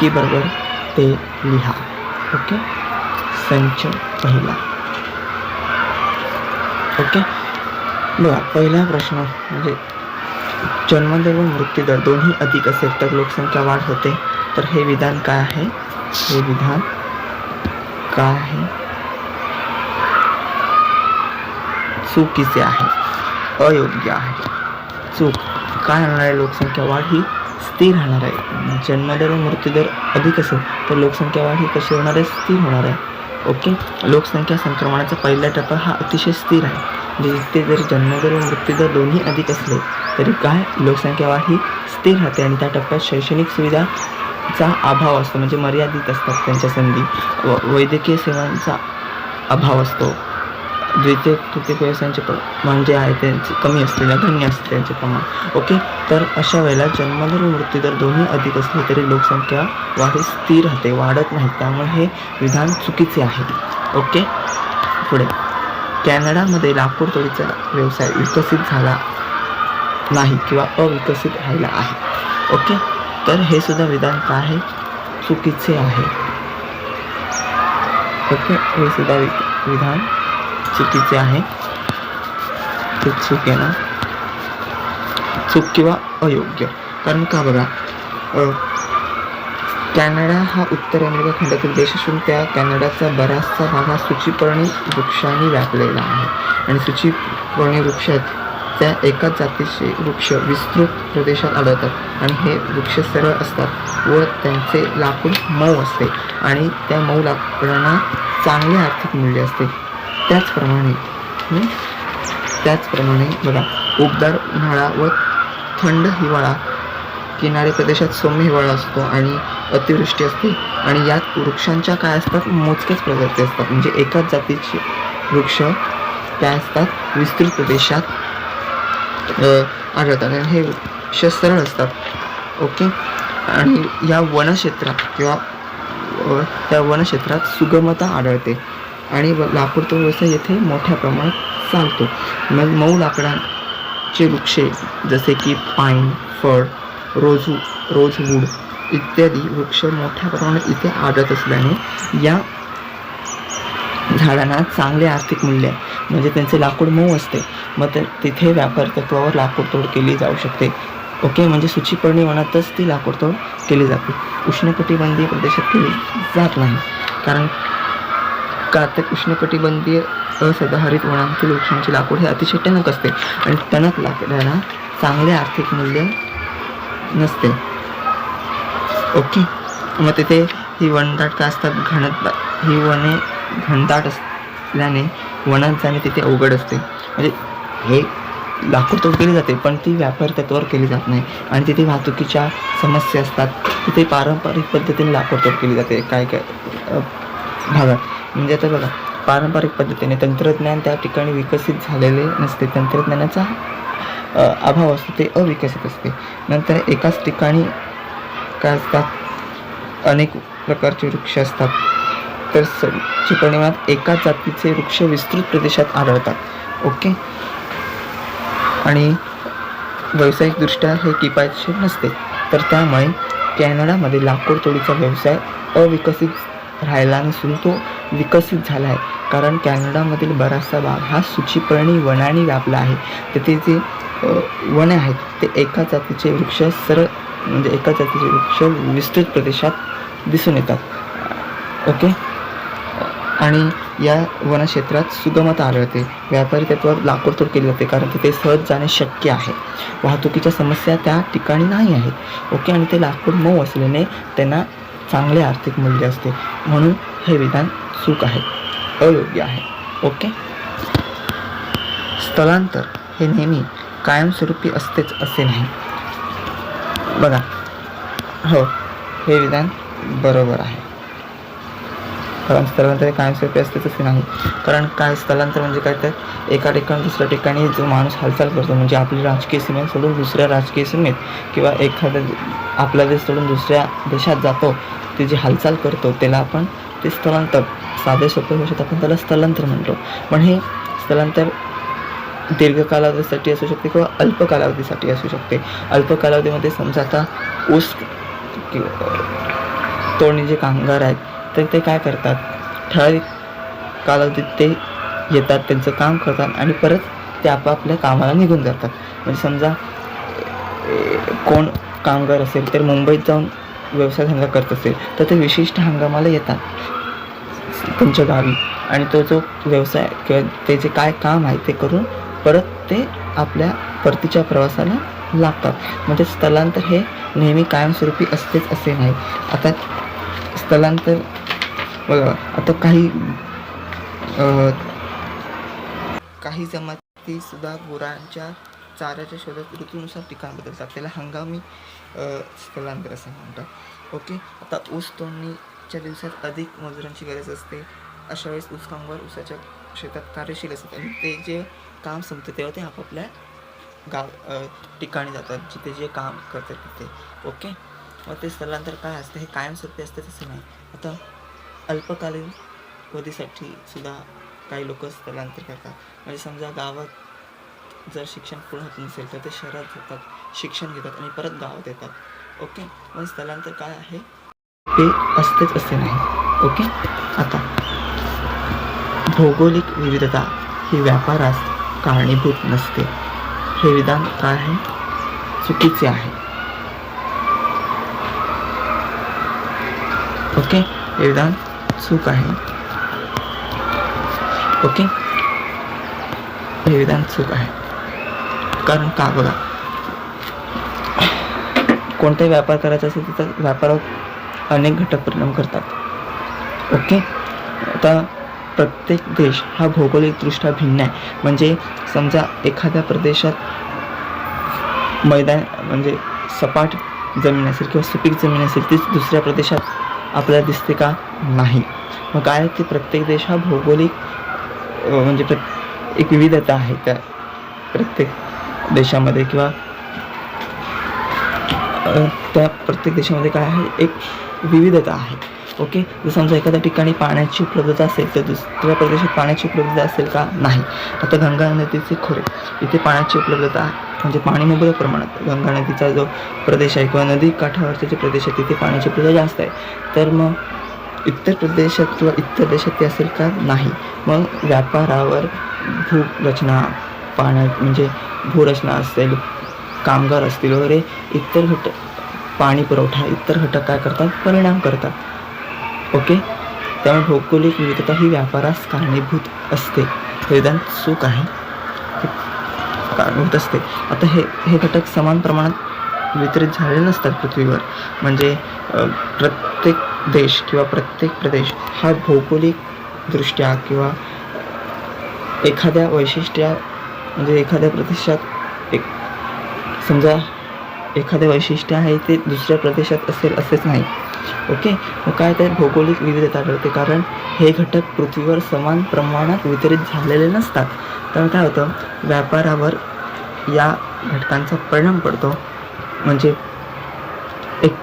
चुटकी बरोबर ते लिहा, ओके? संच पहिला। ओके? बघा, पहिला प्रश्न, म्हणजे जन्मदर व मृत्यूदर दोन्ही अधिक असेल तर लोकसंख्या वाढ होते. तर हे विधान काय आहे? हे विधान काय आहे? चुकीचे आहे. अयोग्य आहे. चूक. काय होणार आहे? लोकसंख्या वाढ ही स्थिर राहणार आहे. जन्मदर व मृत्यूदर अधिक असेल तर लोकसंख्या वाढ ही कशी होणार आहे? स्थिर होणार आहे. ओके? लोकसंख्या संक्रमणाचा पहिला टप्पा हा अतिशय स्थिर आहे. म्हणजे इथे जर जन्मदर व मृत्यूदर दोन्ही अधिक असले तरी काय? लोकसंख्या वाढ ही स्थिर राहते आणि त्या टप्प्यात शैक्षणिक सुविधाचा अभाव असतो म्हणजे मर्यादित असतात त्यांच्या संधी. व वैद्यकीय सेवांचा अभाव असतो. द्वितीय तृतीय व्यवसायांचे प्रमाण म्हणजे आहे त्यांचे कमी असलेल्या धन्य असते त्यांचे प्रमाण. ओके? तर अशा वेळेला जन्मदर व मृत्यूदर दोन्ही अधिक असले तरी लोकसंख्या वाढ स्थिर राहते वाढत नाही. त्यामुळे हे विधान चुकीचे आहे. ओके? पुढे. कॅनडामध्ये लाकूड तोडीचा व्यवसाय विकसित झाला नाही किंवा अविकसित राहिला आहे. ओके? तर हे सुद्धा विधान काय आहे? चुकीचे आहे. ओके? हे सुद्धा वि- विधान चुकीचे आहे. ते चूक आहे ना? चूक किंवा अयोग्य. कारण का बघा? कॅनडा हा उत्तर अमेरिका खंडातील देश असून त्या कॅनडाचा बराचसा भाग हा सुचीपर्णी वृक्षांनी व्यापलेला आहे. आणि सुचीपर्णी वृक्षात त्या एकाच जातीचे वृक्ष विस्तृत प्रदेशात आढळतात. आणि हे वृक्ष सरळ असतात व त्यांचे लाकूड मऊ असते. आणि त्या मऊ लाकडांना चांगले आर्थिक मूल्य असते. त्याचप्रमाणे त्याचप्रमाणे बघा उबदार उन्हाळा व थंड हिवाळा किनारी प्रदेशात सौम्य हिवाळा असतो आणि अतिवृष्टी असते. आणि यात वृक्षांच्या काय असतात? मोजक्याच प्रजाती असतात. म्हणजे एकाच जातीचे वृक्ष काय असतात? विस्तृत प्रदेशात आढळतात. आणि हे वृक्ष सरळ असतात. ओके? आणि या वनक्षेत्रात किंवा त्या वनक्षेत्रात सुगमता आढळते. आणि व- लाकूड तो व्यवसाय येथे मोठ्या प्रमाणात चालतो. मग मऊ लाकडांचे वृक्षे जसे की पाईन फळ रोजू रोजवूड इत्यादी वृक्ष मोठ्या प्रमाणात इथे आढळत असल्याने या झाडांना चांगले आर्थिक मूल्य आहे. म्हणजे त्यांचे लाकूड मऊ असते. मग तर तिथे व्यापार तत्वावर लाकूडतोड केली जाऊ शकते. ओके? म्हणजे सुचीपर्णी वनातच ती लाकूडतोड केली जाते. उष्णकटिबंधीय प्रदेशात केली जात नाही. कारण का तर उष्णकटिबंधीय असदाहरित वनांतील वृक्षांची लाकूड हे अतिशय टणक असते आणि टणक लाकडाला चांगले आर्थिक मूल्य नसते. ओके. मग तिथे ही वनदाट काय असतात? घनत ही वने घनदाट असल्याने वनात जाणे तिथे अवघड असते. म्हणजे हे लाकूड तोड केली जाते पण ती व्यापार तत्वावर केली जात नाही. आणि तिथे वाहतुकीच्या समस्या असतात. तिथे पारंपरिक पद्धतीने लाकूड तोड केली जाते. काय काय भागात. म्हणजे आता बघा पारंपरिक पद्धतीने तंत्रज्ञान त्या ठिकाणी विकसित झालेले नसते. तंत्रज्ञानाचा अभाव असतो ते अविकसित असते. नंतर एकाच ठिकाणी काय असतात? अनेक प्रकारचे वृक्ष असतात. तर सची परिमाणात एकाच जातीचे वृक्ष विस्तृत प्रदेशात आढळतात. ओके? आणि व्यावसायिकदृष्ट्या हे किफायतशीर नसते. तर त्यामुळे कॅनडामध्ये लाकूड तोडीचा व्यवसाय अविकसित राहिला नसून तो विकसित झाला आहे कारण कॅनडामधील बराचसा भाग हा सुचिपर्णी वनाने व्यापला आहे. तिथे जे वन वने आहेत ते एका जातीचे वृक्ष सरळ म्हणजे एका जातीचे वृक्ष विस्तृत प्रदेशात दिसून येतात. ओके? आणि या वनक्षेत्रात सुगमता आढळते. व्यापारी तत्वावर लाकूड तोड केली जाते कारण तिथे सहज जाणे शक्य आहे. वाहतुकीच्या समस्या त्या ठिकाणी नाही आहेत. ओके? आणि ते लाकूड मऊ असल्याने त्यांना चांगले आर्थिक मूल्य असते. म्हणून हे विधान चूक आहे अयोग्य आहे. ओके? स्थलांतर हे नेहमी कायमस्वरूपी असतेच असे नाही. बघा हो हे विधान बरोबर आहे. कारण स्थलांतर हे कायमस्वरूपी असतेच असे नाही. कारण काय स्थलांतर म्हणजे काय तर एका ठिकाणी दुसऱ्या ठिकाणी जो माणूस हालचाल करतो म्हणजे आपली राजकीय सीमेत सोडून दुसऱ्या राजकीय सीमेत किंवा एखाद्या आपला देश सोडून दुसऱ्या देशात जातो ते जी हालचाल करतो त्याला आपण ते स्थलांतर साधे सोपे भाषेत आपण त्याला स्थलांतर म्हणतो. पण हे स्थलांतर दीर्घ कालावधीसाठी असू शकते किंवा अल्प कालावधीसाठी असू शकते. अल्प कालावधीमध्ये समजा आता ऊस किंवा तोडणी जे कामगार आहेत तर ते काय करतात? ठराविक कालावधीत ते येतात त्यांचं काम करतात आणि परत ते आपापल्या कामाला निघून जातात. म्हणजे समजा कोण कामगार असेल तर मुंबईत जाऊन व्यवसाय धंदा करत असेल तर ते विशिष्ट हंगामाला येतात. तुमच्या गावी. आणि तो जो व्यवसाय किंवा ते जे काय काम आहे ते करून परत ते आपल्या परतीच्या प्रवासाला लागतात. म्हणजे स्थलांतर हे नेहमी कायमस्वरूपी असतेच असे नाही. आता स्थलांतर बघा आता काही काही जमातीसुद्धा गुरांच्या चाऱ्याच्या शोधात ऋतूनुसार ठिकाण बदलतात त्याला हंगामी स्थलांतर असं म्हणतात. ओके? आता ऊस तोडणीच्या दिवसात अधिक मजुरांची गरज असते. अशा वेळेस ऊस कामगार ऊसाच्या शेतात कार्यशील असतात. आणि ते जे काम संपतं तेव्हा ते आपापल्या गाव ठिकाणी जातात. जिथे जे काम करतात तिथे. ओके? मग ते स्थलांतर काय असतं? हे कायमस्वरूपी असतं तसं नाही. आता अल्पकालीन वधीसाठी सुद्धा काही लोक स्थलांतर करतात. म्हणजे समजा गावात जर शिक्षण पूर्ण होत नसेल तर ते शहरात जातात शिक्षण घेतात आणि परत गावात येतात. ओके मग स्थलांतर काय आहे? ते असतेच असे नाही. ओके आता भौगोलिक विविधता ही व्यापारास कारणीभूत नसते. हे विधान काय आहे? चुकीचे आहे. ओके हे विधान चूक आहे. ओके हे विधान चूक आहे. कारण का बघा? कोणताही व्यापार करायचा असेल तर व्यापारावर अनेक घटक परिणाम करतात. ओके आता प्रत्येक देश हा भौगोलिकदृष्ट्या भिन्न आहे. म्हणजे समजा एखाद्या प्रदेशात मैदान म्हणजे सपाट जमीन असेल किंवा सुपीक जमीन असेल तीच दुसऱ्या प्रदेशात आपल्याला दिसते का? नाही. मग काय ते की प्रत्येक देश हा भौगोलिक म्हणजे प्र एक विविधता आहे त्या प्रत्येक देशामध्ये किंवा त्या प्रत्येक देशामध्ये काय आहे? एक विविधता आहे. ओके? जर समजा एखाद्या ठिकाणी पाण्याची उपलब्धता असेल तर दुसऱ्या प्रदेशात पाण्याची उपलब्धता असेल का? नाही. आता गंगा नदीचे खोरे. इथे पाण्याची उपलब्धता आहे. म्हणजे पाणी मुबलक प्रमाणात. गंगा नदीचा जो प्रदेश आहे किंवा नदी काठावरचे जे प्रदेश आहे तिथे पाण्याची उपलब्धता जास्त आहे. तर मग इतर प्रदेशात किंवा इतर देशात ते असेल का? नाही. मग व्यापारावर भूरचना पाण्यात म्हणजे भूरचना असेल कामगार असतील वगैरे इतर घटक पाणी पुरवठा इतर घटक काय करतात? परिणाम करतात. ओके? त्यामुळे भौगोलिक विविधता ही व्यापारास कारणीभूत असते. हे विधान चूक आहे. कारणीभूत असते. आता हे हे घटक समान प्रमाणात वितरित झालेले नसतात पृथ्वीवर. म्हणजे प्रत्येक देश किंवा प्रत्येक प्रदेश हा भौगोलिकदृष्ट्या किंवा एखाद्या वैशिष्ट्या म्हणजे एखाद्या प्रदेशात एक समजा एखादे वैशिष्ट्य आहे ते दुसऱ्या प्रदेशात असेल असेच नाही. ओके? मग काय तर भौगोलिक विविधता आढळते कारण हे घटक पृथ्वीवर समान प्रमाणात वितरित झालेले नसतात. तर काय होतं? व्यापारावर या घटकांचा परिणाम पडतो. म्हणजे एक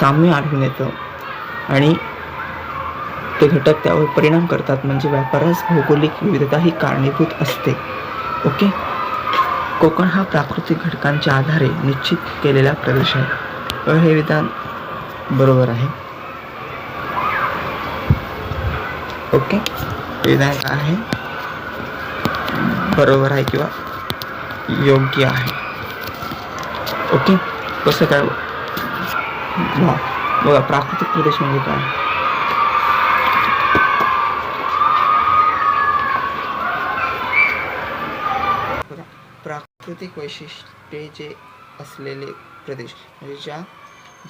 साम्य आढळून येतं. आणि ते घटक त्यावर परिणाम करतात. म्हणजे व्यापारास भौगोलिक विविधता ही कारणीभूत असते. ओके? कोकण हा प्राकृतिक घटकांच्या आधारे निश्चित केलेला प्रदेश आहे. हे विधान बरोबर आहे. ओके? विधान आहे. बरोबर आहे किंवा योग्य आहे. ओके? कसं बघा, प्राकृतिक प्रदेश म्हणजे काय? वैशिष्ट्ये जे असलेले प्रदेश. म्हणजे ज्या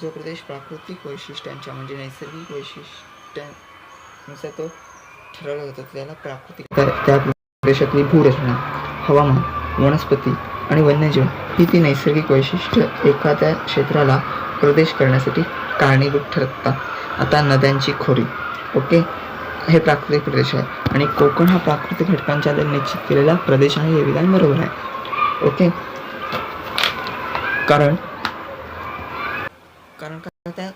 जो प्रदेश प्राकृतिक वैशिष्ट्यांच्या म्हणजे नैसर्गिक वैशिष्ट्यांनुसार तो ठरवला जातो त्याला प्राकृतिक. त्या प्रदेशातली भूरचना हवामान वनस्पती आणि वन्यजीव ही ती नैसर्गिक वैशिष्ट्य एखाद्या क्षेत्राला प्रदेश करण्यासाठी कारणीभूत ठरतात. आता नद्यांची खोरी ओके? हे प्राकृतिक प्रदेश आहे. आणि कोकण हा प्राकृतिक घटकांच्या निश्चित केलेला प्रदेश आहे हे विधान बरोबर आहे. ओके? कारण? कारण का त्या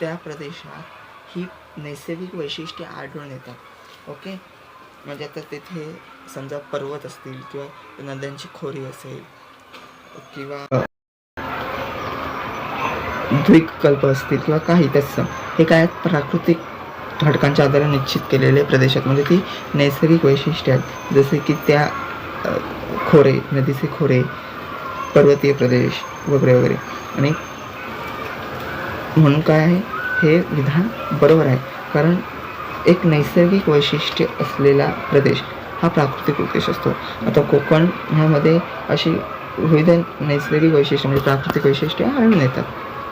त्या प्रदेशात ही नैसर्गिक वैशिष्ट्ये आढळून येतात. ओके? म्हणजे आता तिथे समजा पर्वत असतील किंवा नद्यांची खोरी असेल किंवा द्विकल्प असतील किंवा काही तत्सम हे काय प्राकृतिक घटकांच्या आधारे निश्चित केलेले प्रदेश आहेत म्हणजे ती नैसर्गिक वैशिष्ट्ये आहेत. जसे की त्या खोरे नदीचे खोरे पर्वतीय प्रदेश वगैरे वगैरे. आणि म्हणून काय आहे? हे विधान बरोबर आहे. कारण एक नैसर्गिक वैशिष्ट्य असलेला प्रदेश हा प्राकृतिक प्रदेश असतो. आता कोकण ह्यामध्ये अशी विविध नैसर्गिक वैशिष्ट्य म्हणजे प्राकृतिक वैशिष्ट्ये आढळून येतात.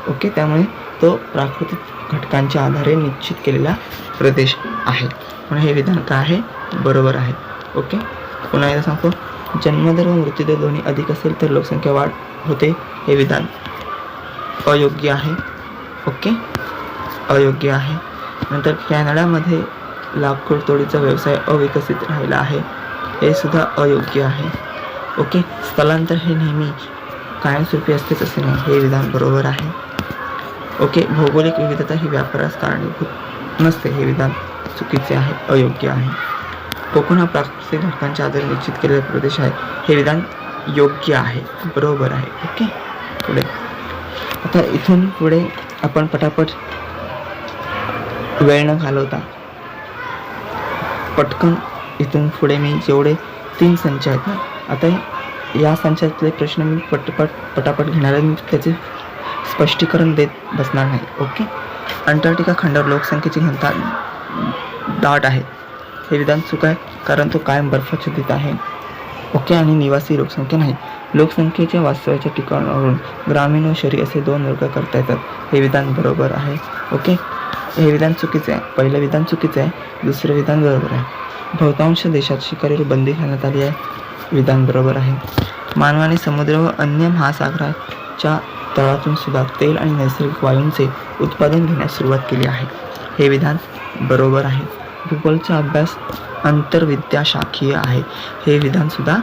ओके? त्यामुळे तो प्राकृतिक घटकांच्या आधारे निश्चित केलेला प्रदेश आहे. म्हणून हे विधान काय आहे? बरोबर आहे. ओके? पुन्हा एकदा सांगतो. जन्मदर व मृत्यूदर दोन्ही अधिक असेल तर लोकसंख्या वाढ होते हे विधान अयोग्य आहे. ओके? अयोग्य आहे. नंतर कॅनडामध्ये लाकूड तोडीचा व्यवसाय अविकसित राहिला आहे. हे सुद्धा अयोग्य आहे. ओके? स्थलांतर हे नेहमी कायमस्वरूपी असतेच असे नाही हे विधान बरोबर आहे. ओके? भौगोलिक विविधता ही व्यापारास कारणीभूत नसते हे विधान चुकीचे आहे अयोग्य आहे. कोकण हा प्राकृतिक घटकांच्या आधारे निश्चित केलेला प्रदेश आहे. हे विधान योग्य आहे. बरोबर आहे. ओके? पुढे. आता इथून पुढे आपण पटापट वेळ न घालवता पटकन इथून पुढे मी जेवढे तीन संच आहेत ना आता या संचातले प्रश्न मी पटपट पटापट घेणार आहे. मी त्याचे स्पष्टीकरण देत बसणार नाही. ओके? अंटार्क्टिका खंडावर लोकसंख्येची घनता दाट आहे. हे विधान चूक आहे कारण तो कायम बर्फाच्छादित आहे. ओके आणि निवासी लोकसंख्या नाही. लोकसंख्येच्या वास्तव्याच्या ठिकाणावरून ग्रामीण व शहरी असे दोन वर्ग करता येतात. हे विधान बरोबर आहे. ओके? हे विधान चुकीचे आहे. पहिलं विधान चुकीचं आहे. दुसरं विधान बरोबर आहे. बहुतांश देशात शिकारीवर बंदी घालण्यात आली आहे. विधान बरोबर आहे. मानवाने समुद्र व अन्य महासागराच्या तळातून सुद्धा तेल आणि नैसर्गिक वायूंचे उत्पादन घेण्यास सुरुवात केली आहे. हे विधान बरोबर आहे. भूगोलचा अभ्यास आंतरविद्याशाखीय आहे. हे विधानसुद्धा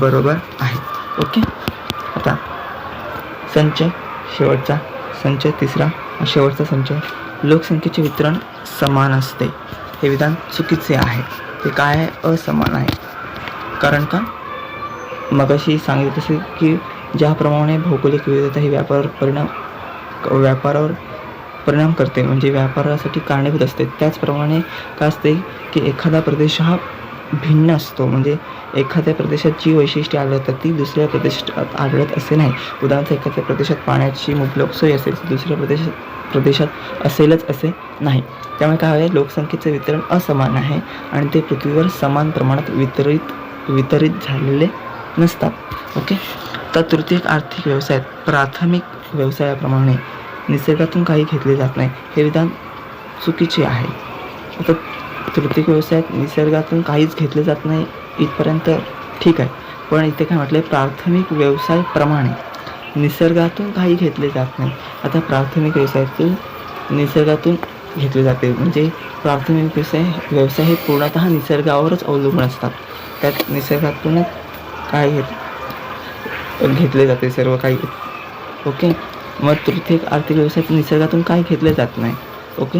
बरोबर आहे. ओके? आता संच शेवटचा संच तिसरा शेवटचा संच लोकसंख्येचे वितरण समान असते. हे विधान चुकीचे आहे. ते काय आहे? असमान आहे. कारण का? मगाशी सांगितलं तसे की ज्याप्रमाणे भौगोलिक विविधता ही व्यापारावर परिणाम व्यापारावर परिणाम करते. म्हणजे व्यापारासाठी कारणीभूत असते. त्याचप्रमाणे काय असते की एखादा प्रदेश हा भिन्न असतो. म्हणजे एखाद्या प्रदेशात जी वैशिष्ट्ये आढळतात ती दुसऱ्या प्रदेशात आढळत असे नाही. उदाहरणार्थ एखाद्या प्रदेशात पाण्याची मुबलक सोय असेल तर दुसऱ्या प्रदेशात प्रदेशात असेलच असे नाही. त्यामुळे काय आहे लोकसंख्येचं वितरण असमान आहे आणि ते पृथ्वीवर समान प्रमाणात वितरित वितरित झालेले नसतात. ओके? तर तृतीय आर्थिक व्यवसायात प्राथमिक व्यवसायाप्रमाणे निसर्गातून काही घेतले जात नाही. हे विधान चुकीचे आहे. आता तृतीय व्यवसायात निसर्गातून काहीच घेतले जात नाही इथपर्यंत ठीक आहे. पण इथे काय म्हटलं प्राथमिक व्यवसायाप्रमाणे निसर्गातून काही घेतले जात नाही. आता प्राथमिक व्यवसायातून निसर्गातून घेतले जाते. म्हणजे प्राथमिक व्यवसाय व्यवसाय हे पूर्णतः निसर्गावरच अवलंबून असतात. त्यात निसर्गातूनच काय घेत घेतले जाते सर्व काही. ओके? मग तृतीयक आर्थिक व्यवसायात निसर्गातून काही घेतले जात नाही. ओके?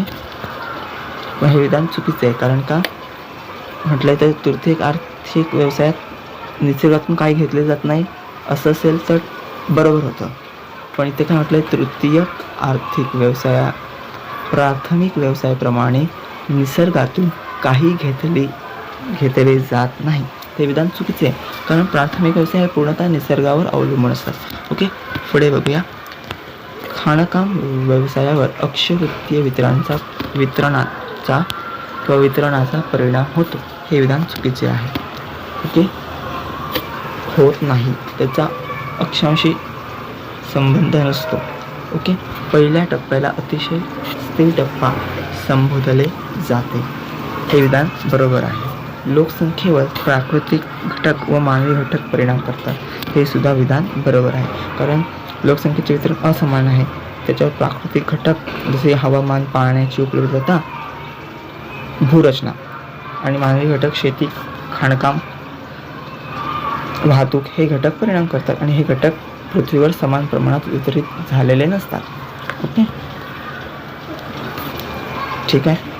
मग हे विधान चुकीचं आहे कारण का? म्हटलं तर तृतीयक आर्थिक व्यवसायात निसर्गातून काही घेतले जात नाही असं असेल तर बरोबर होतं. पण इथे काय म्हटलं तृतीयक आर्थिक व्यवसाया प्राथमिक व्यवसायाप्रमाणे निसर्गातून काही घेतले घेतले जात नाही. ते विधान चुकीचे आहे कारण प्राथमिक व्यवसाय हे पूर्णतः निसर्गावर अवलंबून असतात. ओके? पुढे बघूया. खाणकाम व्यवसायावर अक्षवृत्तीय वितरणाचा वितरणाचा किंवा वितरणाचा परिणाम होतो. हे विधान चुकीचे आहे. ओके? होत नाही. त्याचा अक्षांशी संबंध नसतो. ओके? पहिल्या टप्प्याला अतिशय स्थिर टप्पा संबोधले जाते. हे विधान बरोबर आहे. लोकसंख्येवर प्राकृतिक घटक व मानवी घटक परिणाम करतात. हे सुद्धा विधान बरोबर आहे. कारण लोकसंख्येचे वितरण असमान आहे. त्याच्यावर प्राकृतिक घटक जसे हवामान पाण्याची उपलब्धता भूरचना आणि मानवी घटक शेती खाणकाम वाहतूक हे घटक परिणाम करतात आणि हे घटक पृथ्वीवर समान प्रमाणात वितरित झालेले नसतात. ओके? ठीक आहे?